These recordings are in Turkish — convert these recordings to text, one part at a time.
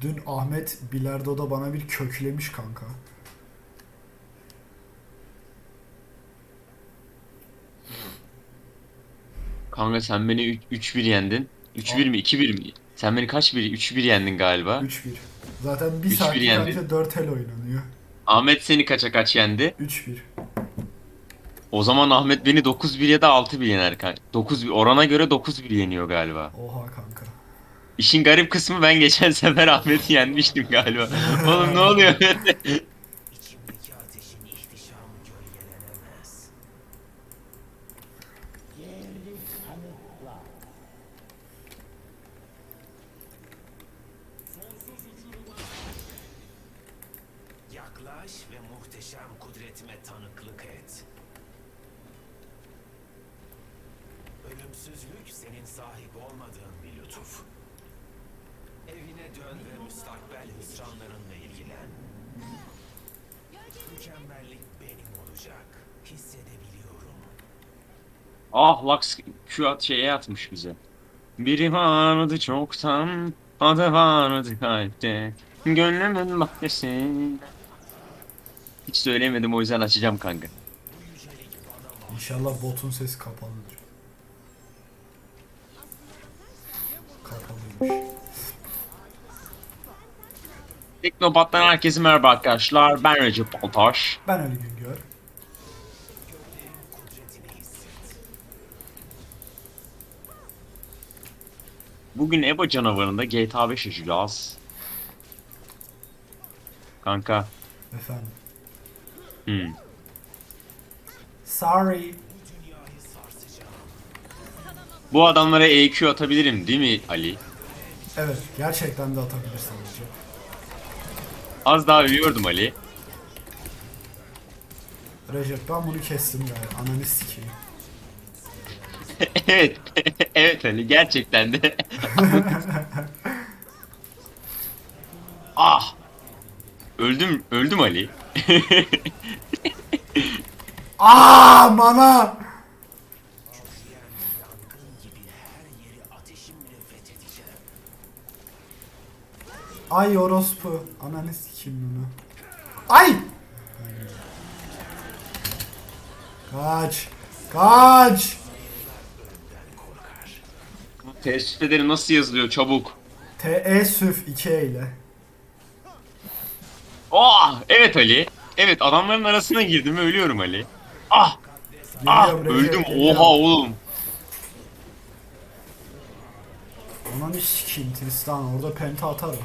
Dün Ahmet bilardoda bana bir köklemiş kanka. Kanka sen beni 3-1 yendin. 3-1 mi 2-1 mi? Sen beni kaç 1 3-1 yendin galiba. 3-1. Zaten bir 3-1 saat yendi. önce 4 el oynanıyor. Ahmet seni kaça kaç yendi? 3-1. O zaman Ahmet beni 9-1 ya da 6-1 yener kanka. 9 orana göre 9-1 yeniyor galiba. Oha kanka. İşin garip kısmı ben geçen sefer Ahmet'i yenmiştim galiba. Oğlum ne oluyor? İçimdeki ateşin ihtişamı gölgelenemez. Yaklaş ve muhteşem kudretime tanıklık et. Ölümsüzlük senin sahip olmadığın bir lütuf. Dön ve müstakbel hüsranlarınla ilgilen. Mükemmellik benim olacak. Hissedebiliyorum. ah Lux Q at şeye atmış bize. Biri vardı çoktan, adı vardı kalpte. Gönlümün bahçesi. Hiç söylemedim o yüzden açacağım kanka. İnşallah botun sesi kapalıdır. Kapalıymış. Teknopat'tan herkese merhaba arkadaşlar. Ben Recep Baltaş. Ben Ali Güngör. Bugün EBA canavarında GTA 5 açacağız. Kanka. Efendim. Hmm. Sorry. Bu adamlara EQ atabilirim değil mi Ali? Evet gerçekten de atabilirsin Recep. Az daha ölüyordum Ali. Recep ben bunu kestim galiba. Ananı sikeyim. evet. evet Ali gerçekten de. ah. Öldüm, öldüm Ali. Aa mana! Ateşimle fethedeceğim. Ay orospu. Ananı sikeyim bunu. Ay! Kaç. Kaç. Teessüf ederim nasıl yazılıyor çabuk. Teessüf 2 ile. Ah, evet Ali. Evet adamların arasına girdim ve ölüyorum Ali. Ah, ah Recep, öldüm. geliyorum. Oha oğlum. Ananı sikeyim Tristan orada penta atar o.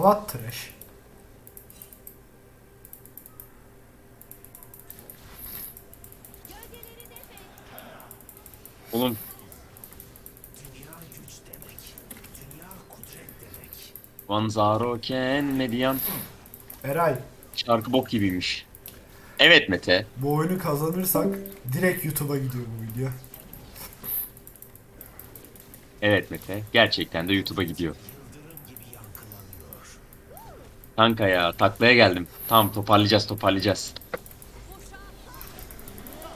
Kavat trash. Oğlum Dünya güç demek. Dünya kudret demek. Vanzaro Ken Median Eray şarkı bok gibiymiş. Evet Mete. bu oyunu kazanırsak direkt YouTube'a gidiyor bu video. Evet Mete. Gerçekten de YouTube'a gidiyor. Kanka ya taklaya geldim. Tamam toparlayacağız toparlayacağız.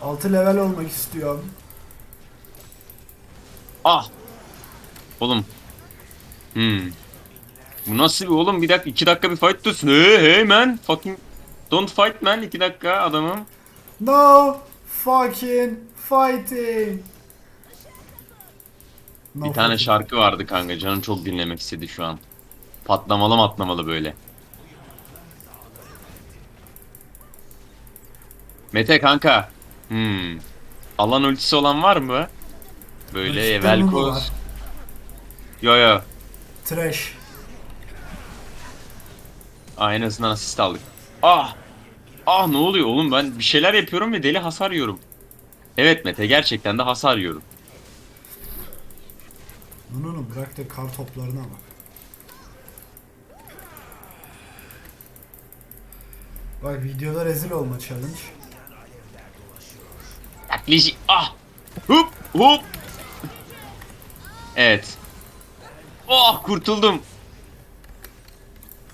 6 level olmak istiyorum. Ah. Oğlum. Hmm. Bu nasıl bir oğlum? Bir dakika, iki dakika bir fight diyorsun. Hey hey man. Fucking don't fight man. iki dakika adamım. No fucking fighting. No Bir tane fucking- şarkı vardı kanka. Canım çok dinlemek istedi şu an. Patlamalı matlamalı böyle. Mete kanka. Hmm. Alan ultisi olan var mı? Böyle Cidden mi var? Velkoz. Yo yo. Trash. Aa, en azından asist aldık. Ah! Ah ne oluyor oğlum ben bir şeyler yapıyorum ve deli hasar yiyorum. Evet Mete gerçekten de hasar yiyorum. Nununu bırak da kar toplarına bak. Bak videoda rezil olma challenge. Yaklaşık ah! Hup hup! Evet. Oh kurtuldum.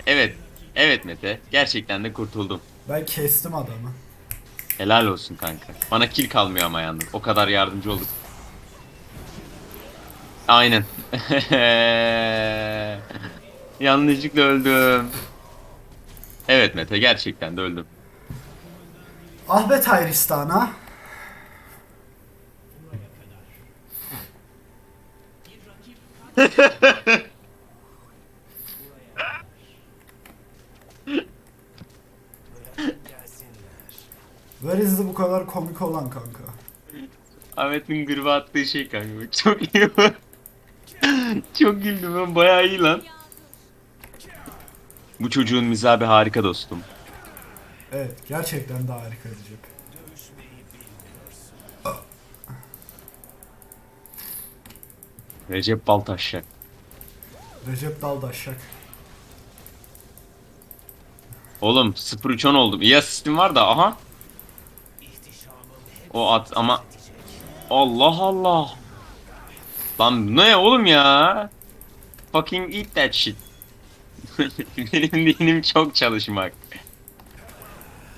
Evet. Evet Mete. Gerçekten de kurtuldum. Ben kestim adamı. Helal olsun kanka. Bana kill kalmıyor ama yalnız. O kadar yardımcı olduk. Aynen. Yanlışlıkla öldüm. Evet Mete gerçekten de öldüm. Ah be The bu kadar komik olan kanka? Ahmet'in gırba attığı şey kanka. Çok iyi. Çok güldüm ben bayağı iyi lan. Bu çocuğun mizahı harika dostum. Evet gerçekten de harika Recep. Recep Baltaşşak. Recep Daldaşak. Oğlum 0-3-10 oldum. İyi asistim var da aha. O at ama. Allah Allah. Lan ne oğlum ya? Fucking eat that shit. Benim dinim çok çalışmak.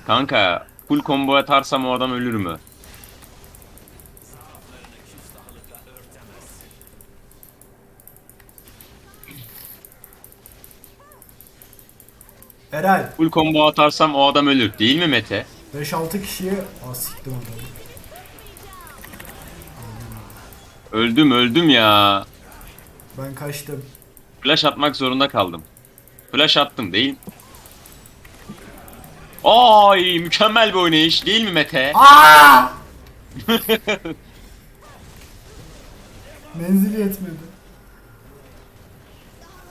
Kanka full combo atarsam o adam ölür mü? Eray Full combo atarsam o adam ölür. Değil mi Mete? 5-6 kişiye Aa siktim adamı. Öldüm öldüm ya. Ben kaçtım. Flash atmak zorunda kaldım. Flash attım değil. Ay mükemmel bir oynayış değil mi Mete? Aa! Menzili yetmedi.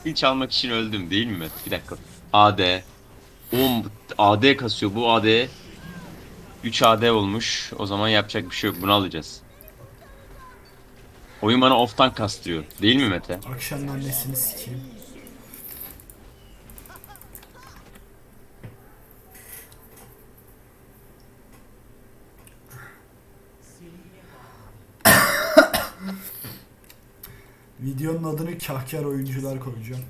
Pil çalmak için öldüm değil mi Mete? Bir dakika. AD. Oğlum AD kasıyor bu AD. 3 AD olmuş. O zaman yapacak bir şey yok. Bunu alacağız. Oyun bana off'tan kastırıyor. Değil mi Mete? Akşamın annesini sikeyim. Videonun adını kahkar oyuncular koyacağım.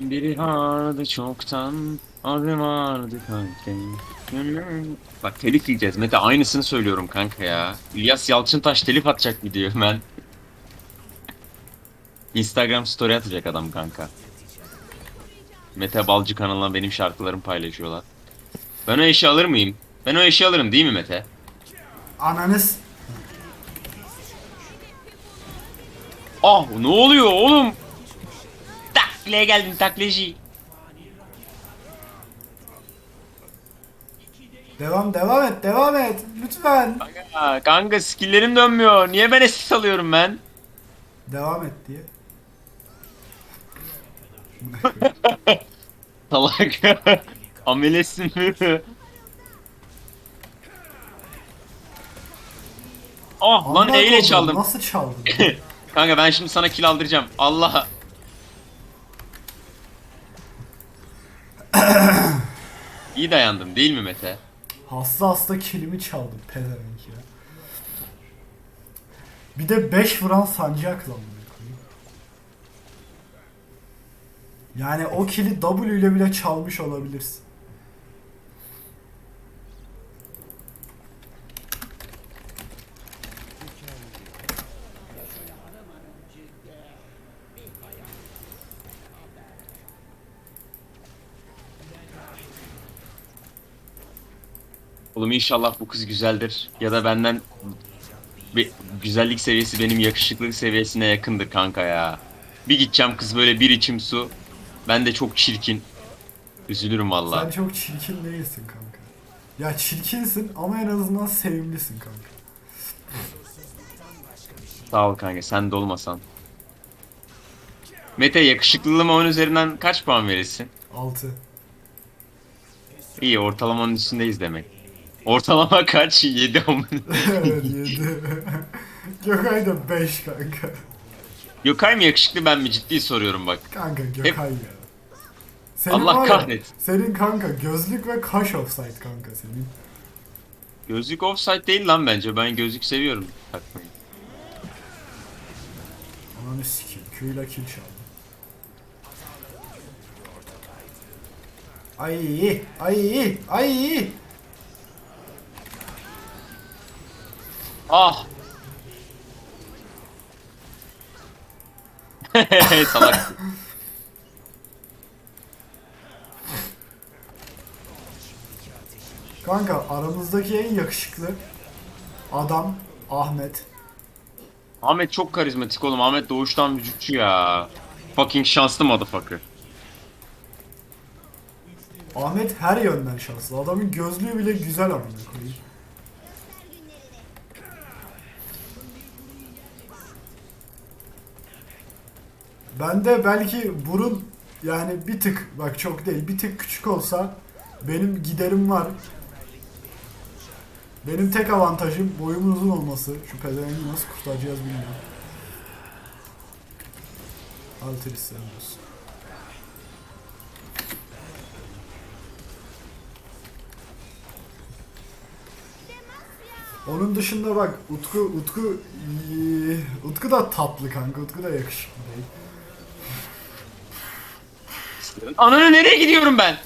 Biri vardı çoktan, adı vardı kanka. Bak telif yiyeceğiz Mete aynısını söylüyorum kanka ya. İlyas Yalçıntaş telif atacak video hemen. Instagram story atacak adam kanka. Mete Balcı kanalına benim şarkılarımı paylaşıyorlar. Ben o eşi alır mıyım? Ben o eşi alırım değil mi Mete? Ananız Ah ne oluyor oğlum? Taklaya geldim taklacı. devam devam et devam et lütfen. Kanka, kanka skilllerim dönmüyor. Niye ben assist alıyorum ben? Devam et diye. Salak. Amelesin mi? Oh lan E ile çaldım. Nasıl çaldın? Kanka ben şimdi sana kill aldıracağım. Allah. İyi dayandım değil mi Mete? hasta hasta kilimi çaldım pezevenk ya. Bir de 5 vuran amına koyayım. Yani o kili W ile bile çalmış olabilirsin. Oğlum inşallah bu kız güzeldir. Ya da benden bir güzellik seviyesi benim yakışıklık seviyesine yakındır kanka ya. Bir gideceğim kız böyle bir içim su. Ben de çok çirkin. Üzülürüm valla. Sen çok çirkin değilsin kanka. Ya çirkinsin ama en azından sevimlisin kanka. Sağ ol kanka sen de olmasan. Mete yakışıklılığıma 10 üzerinden kaç puan verirsin? 6. İyi ortalamanın üstündeyiz demek. Ortalama kaç? 7 amına. evet 7. Gökay da 5 kanka. Gökay mı yakışıklı ben mi ciddi soruyorum bak. Kanka Gökay ya. Senin Allah kahretsin. Senin kanka gözlük ve kaş offside kanka senin. Gözlük offside değil lan bence. Ben gözlük seviyorum takmayı. Ananı sikeyim. Q'yla kill çaldı. Ay ay ay. Ah! Salak. Kanka aramızdaki en yakışıklı adam Ahmet. Ahmet çok karizmatik oğlum. Ahmet doğuştan vücutçu ya. Fucking şanslı motherfucker. Ahmet her yönden şanslı. Adamın gözlüğü bile güzel amına koyayım. Ben de belki burun yani bir tık bak çok değil bir tık küçük olsa benim giderim var. Benim tek avantajım boyumun uzun olması. Şu pezevengi nasıl kurtaracağız bilmiyorum. Alteris sen olsun. Onun dışında bak Utku Utku Utku da tatlı kanka. Utku da yakışıklı değil. Ananı nereye gidiyorum ben?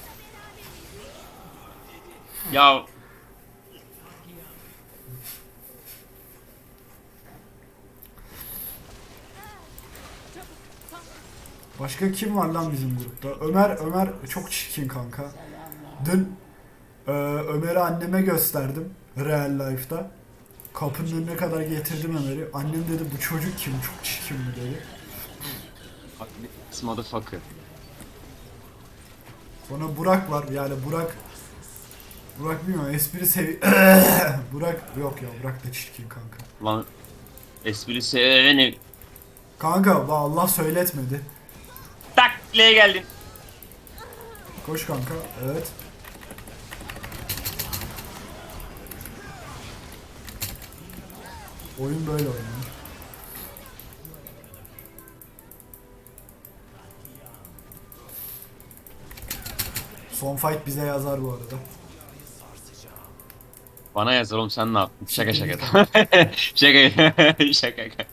Ya Başka kim var lan bizim grupta? Ömer Ömer çok çirkin kanka. Dün eee, Ömer'i anneme gösterdim real life'da. Kapının önüne kadar getirdim Ömer'i. Annem dedi bu çocuk kim? Çok çirkin mi dedi. Motherfucker. Sonra Burak var. Yani Burak Burak bilmiyorum espri sevi... Burak yok ya Burak da çirkin kanka. Lan espri seveni. Kanka Allah söyletmedi. Tak L'ye geldin. Koş kanka. Evet. Oyun böyle oynanır. Son fight bize yazar bu arada. Bana yazar oğlum sen ne yaptın? Şaka şaka. şaka şaka.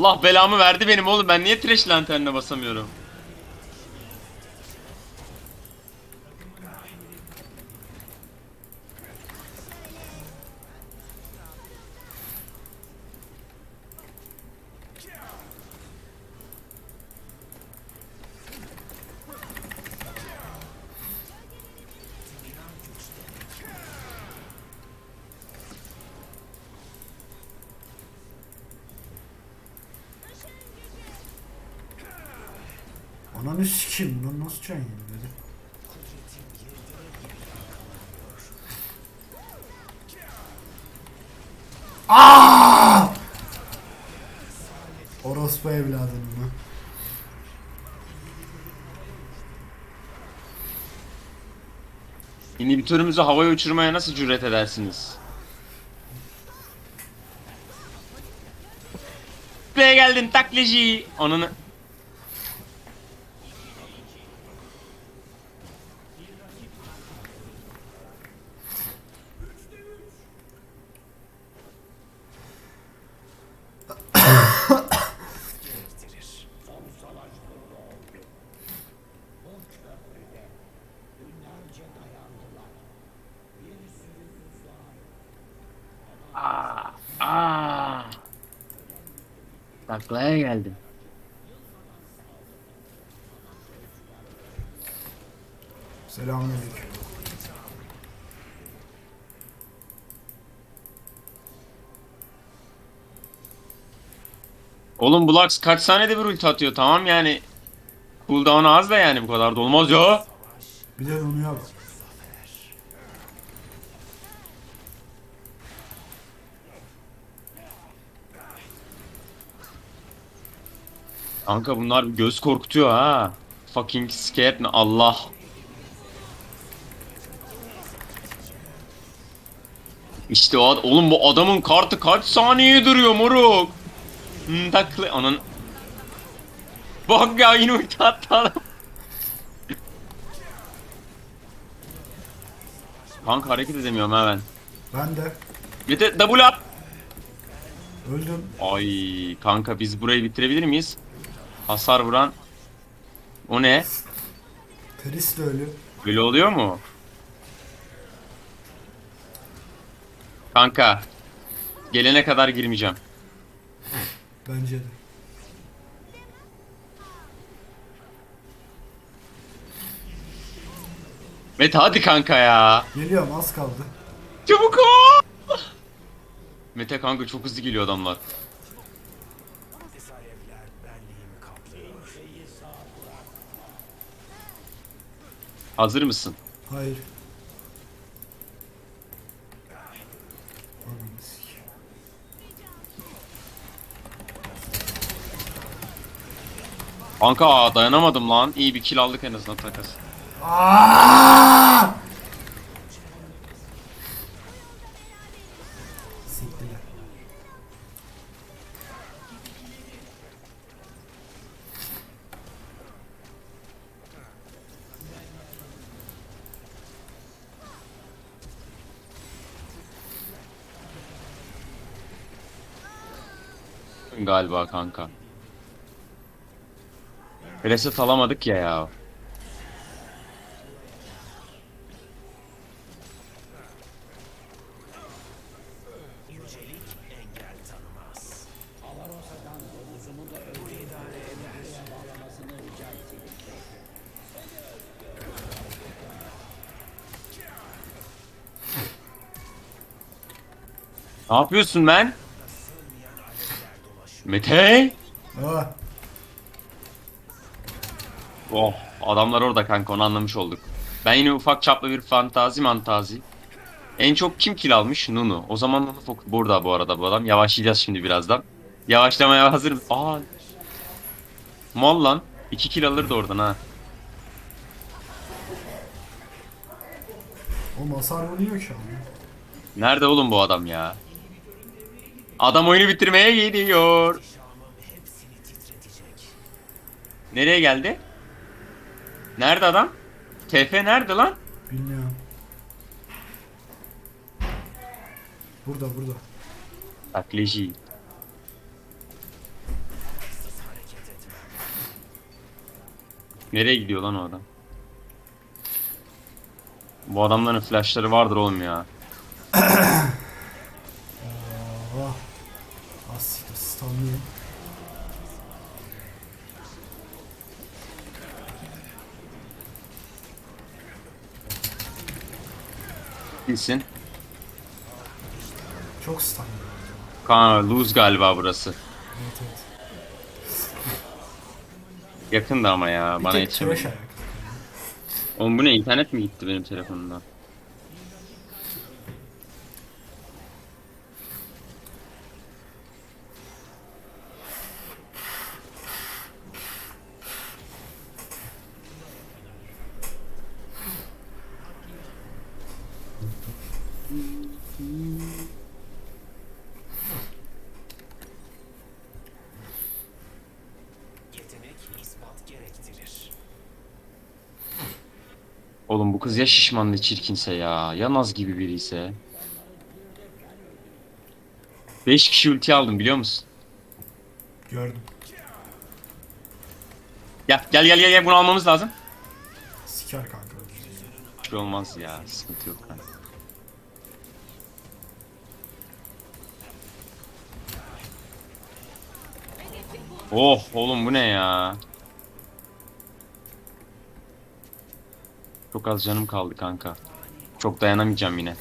Allah belamı verdi benim oğlum. Ben niye trash lanternine basamıyorum? Ananı sikeyim lan nasıl can yedi dedi. Aaaa! Orospu evladını mı? İnhibitörümüzü havaya uçurmaya nasıl cüret edersiniz? L'ye geldin takleci. Ananı. Oğlum Blux kaç saniyede bir ulti atıyor tamam yani. Cooldown az da yani bu kadar da olmaz ya. Bilal onu yap. Kanka bunlar göz korkutuyor ha. Fucking scared ne Allah. İşte o oğlum bu adamın kartı kaç saniye duruyor moruk. Taklı anın. Bak ya yine ulti attı adam. Kanka hareket edemiyorum ha ben. Ben de de double at. öldüm. Ay kanka biz burayı bitirebilir miyiz? Hasar vuran. O ne? Tris de ölü. Böyle oluyor mu? Kanka. Gelene kadar girmeyeceğim. Bence de. Mete hadi kanka ya. Geliyorum az kaldı. Çabuk ol. Mete kanka çok hızlı geliyor adamlar. Hazır mısın? Hayır. Kanka aa, dayanamadım lan. İyi bir kill aldık en azından takas. Galiba kanka. Reset alamadık ya ya. Ne yapıyorsun ben? Mete? Aa, Oh adamlar orada kanka onu anlamış olduk. Ben yine ufak çaplı bir fantazi mantazi. En çok kim kill almış? Nunu. O zaman Nunu fok- burada bu arada bu adam. Yavaşlayacağız şimdi birazdan. Yavaşlamaya hazır mısın? Aa. Mal lan. 2 kill alırdı oradan ha. o hasar vuruyor ki ama. Nerede oğlum bu adam ya? Adam oyunu bitirmeye gidiyor. Nereye geldi? Nerede adam? TF nerede lan? Bilmiyorum. Burada burada. Bak Leji. Nereye gidiyor lan o adam? Bu adamların flashları vardır oğlum ya. Bilsin. Çok stunlıyorum. Kaan lose galiba burası. Evet evet. Yakındı ama ya Bir bana tek yetişemedi. trash. Oğlum bu ne internet mi gitti benim telefonumdan? Yetenek ispat gerektirir. Oğlum bu kız ya şişman ne çirkinse ya. Ya Naz gibi biri ise. 5 kişi ulti aldım biliyor musun? Gördüm. Gel gel gel gel, bunu almamız lazım. Siker kanka. Bir şey olmaz ya sıkıntı yok kanka. Oh oğlum bu ne ya? Çok az canım kaldı kanka. Çok dayanamayacağım yine.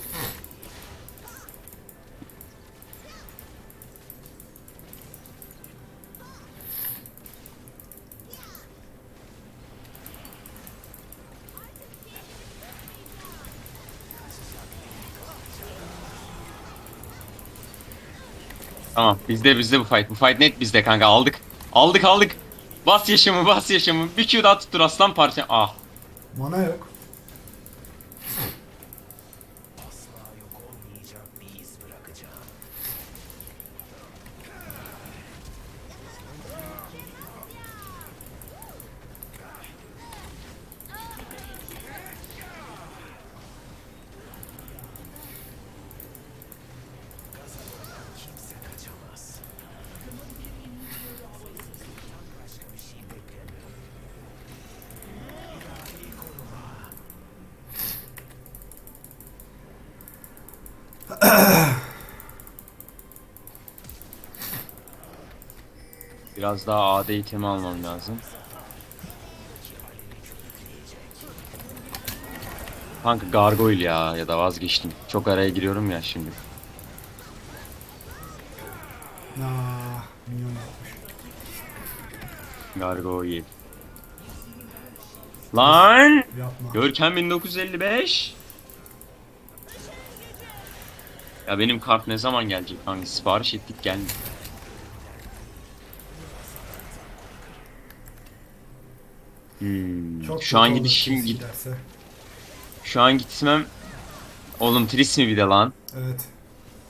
Tamam bizde bizde bu fight. Bu fight net bizde kanka aldık. Aldık aldık. Bas yaşamı bas yaşamı. Bir Q daha tuttur aslan parça. Ah. Mana yok. Biraz daha AD itemi almam lazım. Kanka gargoyle ya ya da vazgeçtim. Çok araya giriyorum ya şimdi. Aa, minyon yapmış. Gargoyle. Lan! Yapma. Görkem 1955. Ya benim kart ne zaman gelecek kanka? Sipariş ettik gelmedi. Hmm. Çok Şu an gidişim git. giderse. Şu an gitmem. Oğlum Tris mi bir de lan? Evet.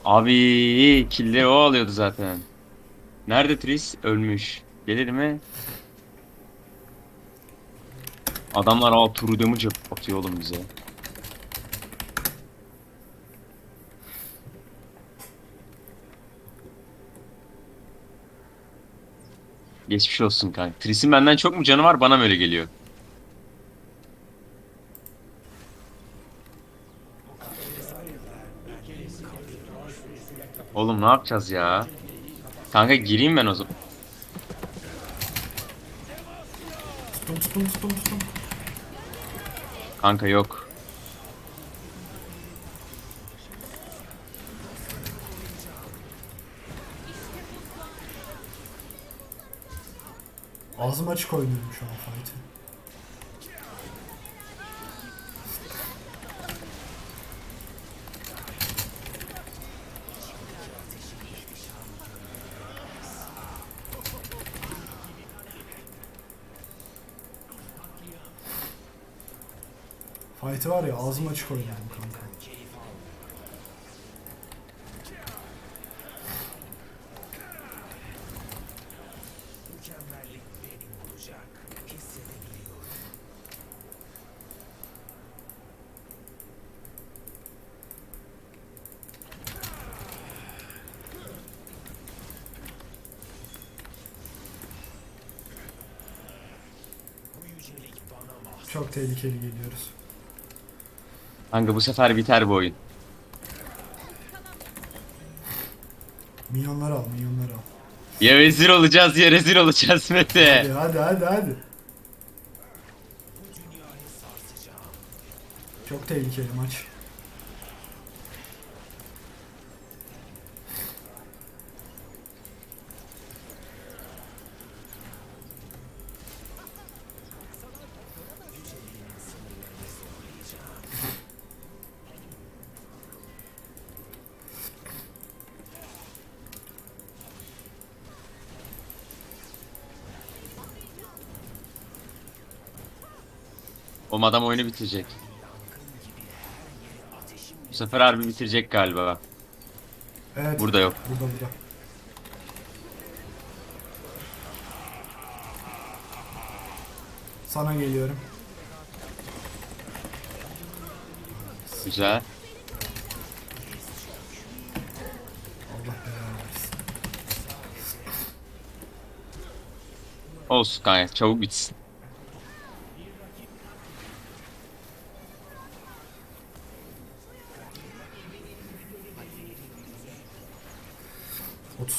Abi killeri o alıyordu zaten. Nerede Tris? Ölmüş. Gelir mi? Adamlar al turu damage atıyor oğlum bize. Geçmiş olsun kanka. Tris'in benden çok mu canı var? Bana mı öyle geliyor? Oğlum ne yapacağız ya? Kanka gireyim ben o zaman. Kanka yok. Ağzım açık oynuyorum şu an fight'ı. Fight'ı var ya ağzım açık oynuyorum Çok tehlikeli geliyoruz. Kanka bu sefer biter bu oyun. Minyonları al, minyonları al. Ya vezir olacağız ya rezil olacağız Mete. Hadi hadi hadi hadi. Çok tehlikeli maç. O adam oyunu bitirecek. Bu sefer harbi bitirecek galiba. Evet. Burada yok. Burada burada. Sana geliyorum. Güzel. Allah belanı versin. Olsun kanka çabuk bitsin.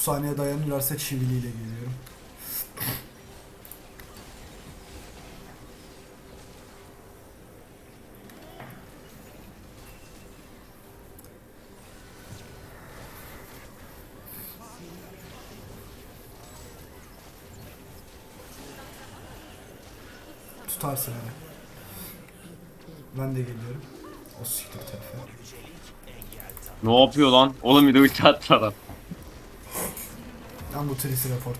Saniye dayanırlarsa çiviliyle geliyorum. Tutarsın beni. Ben de geliyorum. O siktir tarafa. Ne yapıyor lan? Oğlum bir de ulti attı adam. Ben bu trisi report